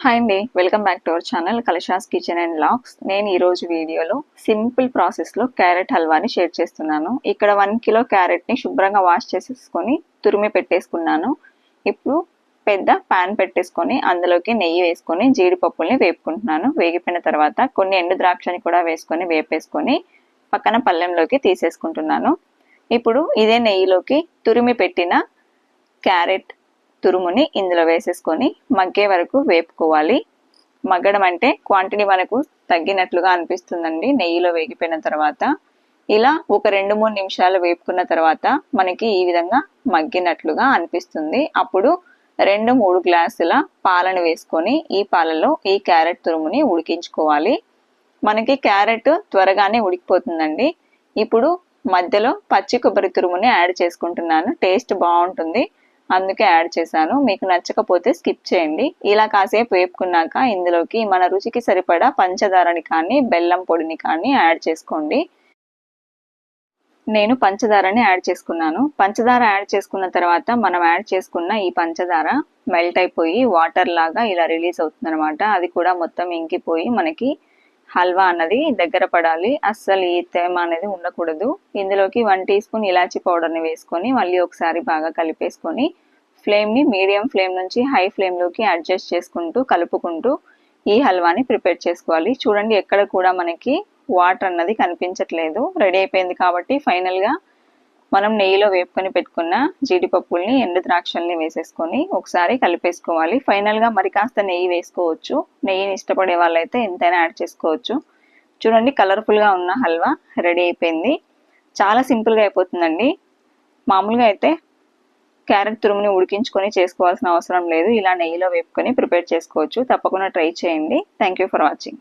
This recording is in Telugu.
హాయ్ అండి welcome back to our channel Kalasha's kitchen and lakhs నేను ఈరోజు వీడియోలో సింపుల్ ప్రాసెస్లో క్యారెట్ హల్వాని షేర్ చేస్తున్నాను. ఇక్కడ వన్ కిలో క్యారెట్ని శుభ్రంగా వాష్ చేసేసుకొని తురిమి పెట్టేసుకున్నాను. ఇప్పుడు పెద్ద పాన్ పెట్టేసుకొని అందులోకి నెయ్యి వేసుకొని జీడిపప్పుల్ని వేపుకుంటున్నాను. వేగిపోయిన తర్వాత కొన్ని ఎండు ద్రాక్షని కూడా వేసుకొని వేపేసుకొని పక్కన పళ్ళెంలోకి తీసేసుకుంటున్నాను. ఇప్పుడు ఇదే నెయ్యిలోకి తురిమి పెట్టిన క్యారెట్ తురుముని ఇందులో వేసేసుకొని మగ్గే వరకు వేపుకోవాలి. మగ్గడం అంటే క్వాంటిటీ మనకు తగ్గినట్లుగా అనిపిస్తుందండి నెయ్యిలో వేగిపోయిన తర్వాత. ఇలా ఒక రెండు మూడు నిమిషాలు వేపుకున్న తర్వాత మనకి ఈ విధంగా మగ్గినట్లుగా అనిపిస్తుంది. అప్పుడు రెండు మూడు గ్లాసుల పాలను వేసుకొని ఈ పాలలో ఈ క్యారెట్ తురుముని ఉడికించుకోవాలి. మనకి క్యారెట్ త్వరగానే ఉడికిపోతుందండి. ఇప్పుడు మధ్యలో పచ్చి కొబ్బరి తురుముని యాడ్ చేసుకుంటున్నాను. టేస్ట్ బాగుంటుంది. అందుకే యాడ్ చేశాను. మీకు నచ్చకపోతే స్కిప్ చేయండి. ఇలా కాసేపు వేపుకున్నాక ఇందులోకి మన రుచికి సరిపడా పంచదారని కానీ బెల్లం పొడిని కానీ యాడ్ చేసుకోండి. నేను పంచదారని యాడ్ చేసుకున్నాను. పంచదార యాడ్ చేసుకున్న తర్వాత మనం యాడ్ చేసుకున్న ఈ పంచదార మెల్ట్ అయిపోయి వాటర్ లాగా ఇలా రిలీజ్ అవుతుంది అనమాట అది కూడా మొత్తం ఇంకిపోయి మనకి హల్వా అన్నది దగ్గర పడాలి. అస్సలు ఈ తేమ అనేది ఉండకూడదు. ఇందులోకి వన్ టీ స్పూన్ ఇలాచీ పౌడర్ని వేసుకొని మళ్ళీ ఒకసారి బాగా కలిపేసుకొని ఫ్లేమ్ని మీడియం ఫ్లేమ్ నుంచి హై ఫ్లేమ్లోకి అడ్జస్ట్ చేసుకుంటూ కలుపుకుంటూ ఈ హల్వాని ప్రిపేర్ చేసుకోవాలి. చూడండి ఎక్కడ కూడా మనకి వాటర్ అన్నది కనిపించట్లేదు. రెడీ అయిపోయింది కాబట్టి ఫైనల్గా మనం నెయ్యిలో వేపుకొని పెట్టుకున్న జీడిపప్పుల్ని ఎండు ద్రాక్షల్ని వేసేసుకొని ఒకసారి కలిపేసుకోవాలి. ఫైనల్గా మరి కాస్త నెయ్యి వేసుకోవచ్చు. నెయ్యిని ఇష్టపడే వాళ్ళైతే ఎంతైనా యాడ్ చేసుకోవచ్చు. చూడండి కలర్ఫుల్గా ఉన్న హల్వా రెడీ అయిపోయింది. చాలా సింపుల్గా అయిపోతుందండి. మామూలుగా అయితే క్యారెట్ తురుముని ఉడికించుకొని చేసుకోవాల్సిన అవసరం లేదు. ఇలా నెయ్యిలో వేపుకొని ప్రిపేర్ చేసుకోవచ్చు. తప్పకుండా ట్రై చేయండి. Thank you for watching